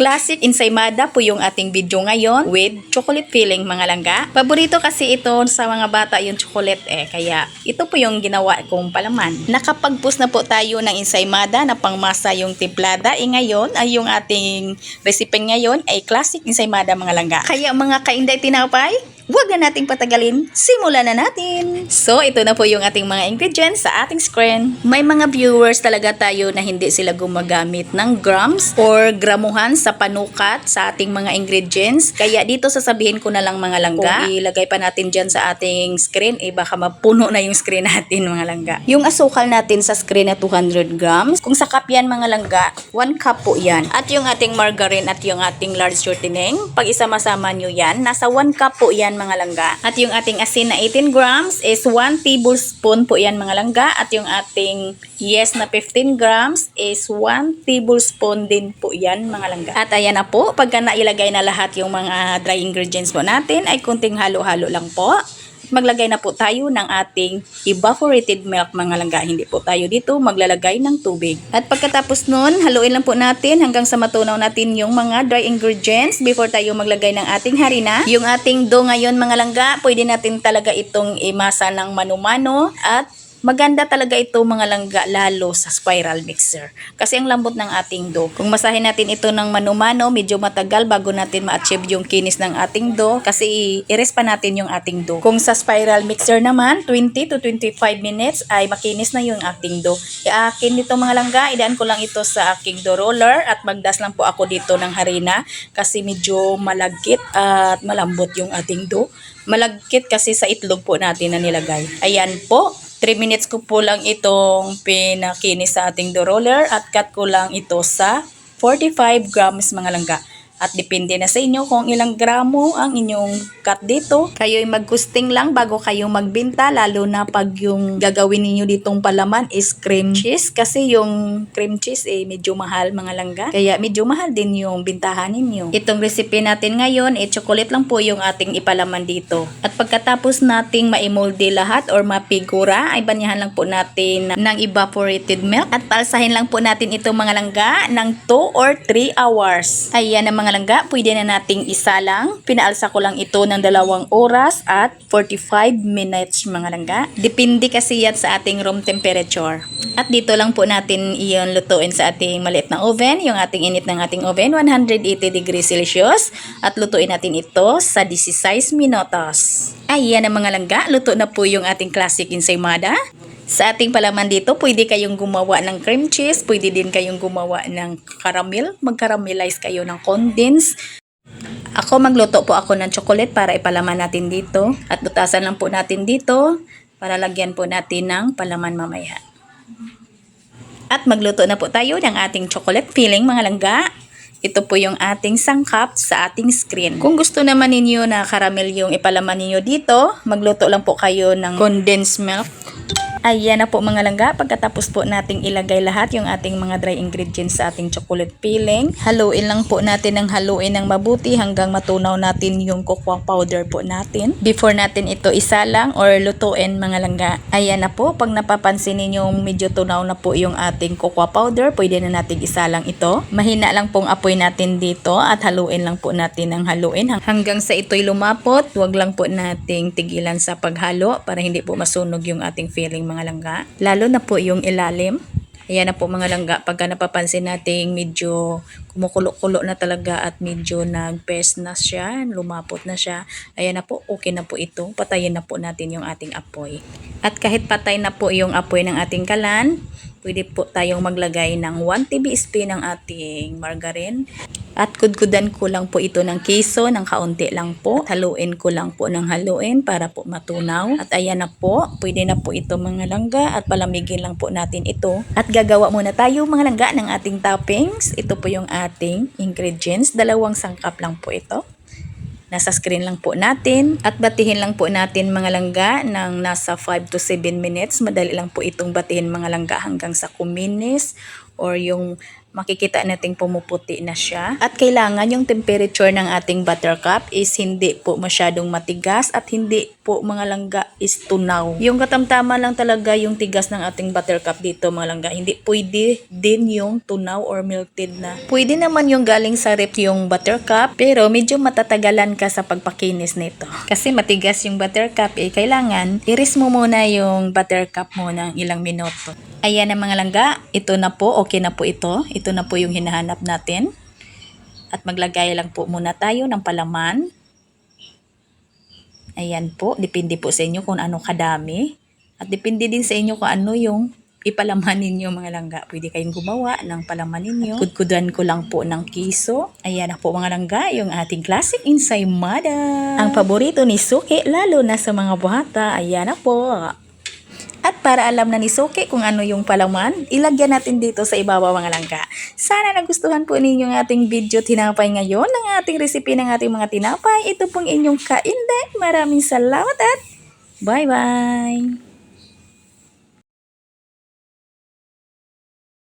Classic ensaymada po yung ating video ngayon with chocolate filling mga langga. Paborito kasi ito sa mga bata yung chocolate eh. Kaya ito po yung ginawa kong palaman. Nakapag-post na po tayo ng ensaymada na pangmasa yung timplada. E ngayon ay yung ating recipe ngayon ay classic ensaymada mga langga. Kaya mga kainday tinapay, Huwag na nating patagalin, simulan na natin! So, ito na po yung ating mga ingredients sa ating screen. May mga viewers talaga tayo na hindi sila gumagamit ng grams or gramuhan sa panukat sa ating mga ingredients. Kaya dito sasabihin ko na lang mga langga. Kung ilagay pa natin dyan sa ating screen, eh baka mapuno na yung screen natin mga langga. Yung asukal natin sa screen na 200 grams. Kung sa cup yan mga langga, 1 cup po yan. At yung ating margarine at yung ating large shortening, pag isama-sama nyo yan, nasa 1 cup po yan mga langga. At yung ating asin na 18 grams is 1 tablespoon po yan mga langga. At yung ating yes na 15 grams is 1 tablespoon din po yan mga langga. At ayan na po, pagka nailagay na lahat yung mga dry ingredients po natin, ay kunting halo-halo lang po maglagay na po tayo ng ating evaporated milk mga langga. Hindi po tayo dito maglalagay ng tubig. At pagkatapos nun, haluin lang po natin hanggang sa matunaw natin yung mga dry ingredients before tayo maglagay ng ating harina. Yung ating dough ngayon mga langga, pwede natin talaga itong imasa ng mano-mano at Maganda talaga ito mga langga lalo sa spiral mixer. Kasi ang lambot ng ating dough. Kung masahin natin ito ng mano-mano, medyo matagal bago natin ma-achieve yung kinis ng ating dough. Kasi i-rest pa natin yung ating dough. Kung sa spiral mixer naman, 20 to 25 minutes ay makinis na yung ating dough. Iakin nito mga langga, idaan ko lang ito sa aking dough roller at magdas lang po ako dito ng harina kasi medyo malagkit at malambot yung ating dough. Malagkit kasi sa itlog po natin na nilagay. Ayan po, 3 minutes ko po lang itong pinakinis sa ating dough roller at cut ko lang ito sa 45 grams mga langga. At depende na sa inyo kung ilang gramo ang inyong cut dito. Kayo ay magkusting lang bago kayo magbenta lalo na pag yung gagawin ninyo ditong palaman is cream cheese. Kasi yung cream cheese eh medyo mahal mga langga. Kaya medyo mahal din yung bintahan ninyo. Itong recipe natin ngayon eh chocolate lang po yung ating ipalaman dito. At pagkatapos nating maimolde lahat or mapigura ay banyahan lang po natin ng evaporated milk. At palsahin lang po natin itong mga langga ng 2 or 3 hours. Ayan ang mga langga, pwede na nating isa lang. Pinaalsa ko lang ito ng dalawang oras at 45 minutes mga langga. Depende kasi yan sa ating room temperature. At dito lang po natin iyon lutuin sa ating maliit na oven, yung ating init ng ating oven, 180 degrees Celsius. At lutuin natin ito sa 16 minutos. Ayan ang mga langga, luto na po yung ating classic ensaymada. Sa ating palaman dito, pwede kayong gumawa ng cream cheese, pwede din kayong gumawa ng caramel, mag-caramelize kayo ng condense. Ako magluto po ako ng chocolate para ipalaman natin dito. At lutasan lang po natin dito para lagyan po natin ng palaman mamaya. At magluto na po tayo ng ating chocolate filling mga langga. Ito po yung ating sangkap sa ating screen. Kung gusto naman ninyo na caramel yung ipalaman ninyo dito, magluto lang po kayo ng condensed milk. Ayan na po mga langga, pagkatapos po nating ilagay lahat yung ating mga dry ingredients sa ating chocolate filling. Haluin lang po natin ng haluin ng mabuti hanggang matunaw natin yung cocoa powder po natin. Before natin ito isalang or lutuin mga langga. Ayan na po, pag napapansin ninyo medyo tunaw na po yung ating cocoa powder, pwede na natin isalang ito. Mahina lang pong apoy natin dito at haluin lang po natin ng haluin hanggang sa ito'y lumapot. Huwag lang po nating tigilan sa paghalo para hindi po masunog yung ating filling mga langga. Lalo na po yung ilalim. Ayan na po mga langga, pagka napapansin nating medyo kumukulo-kulo na talaga at medyo nag-pes na siya, lumapot na siya, ayan na po, okay na po ito. Patayin na po natin yung ating apoy. At kahit patay na po yung apoy ng ating kalan, pwede po tayong maglagay ng 1 tablespoon ng ating margarine. At kudkudan ko lang po ito ng keso ng kaunti lang po. Haluin ko lang po ng haluin para po matunaw. At ayan na po, pwede na po ito mga langga at palamigin lang po natin ito. At gagawa muna tayo mga langga ng ating toppings. Ito po yung ating ingredients. Dalawang sangkap lang po ito. Nasa screen lang po natin. At batihin lang po natin mga langga ng nasa 5 to 7 minutes. Madali lang po itong batihin mga langga hanggang sa kuminis or yung makikita nating pumuputi na siya. At kailangan yung temperature ng ating buttercup is hindi po masyadong matigas at hindi po mga langga is tunaw. Yung katamtama lang talaga yung tigas ng ating buttercup dito mga langga. Hindi pwede din yung tunaw or melted na. Pwede naman yung galing sa rep yung buttercup pero medyo matatagalan ka sa pagpakinis nito. Kasi matigas yung buttercup eh kailangan iris mo muna yung buttercup mo ng ilang minuto. Ayan ang mga langga, ito na po, okay na po ito. Ito na po yung hinahanap natin. At maglagay lang po muna tayo ng palaman. Ayan po, depende po sa inyo kung ano kadami. At depende din sa inyo kung ano yung ipalaman ninyo mga langga. Pwede kayong gumawa ng palaman ninyo. Kudkudan ko lang po ng kiso. Ayan na po mga langga, yung ating classic ensaymada. Ang paborito ni Suki, lalo na sa mga bata. Ayan na po. At para alam na ni Suki kung ano yung palaman, ilagyan natin dito sa ibabaw mga langga. Sana nagustuhan po ninyo ang ating video tinapay ngayon ng ating recipe ng ating mga tinapay. Ito pong inyong kainde. Maraming salamat at bye-bye!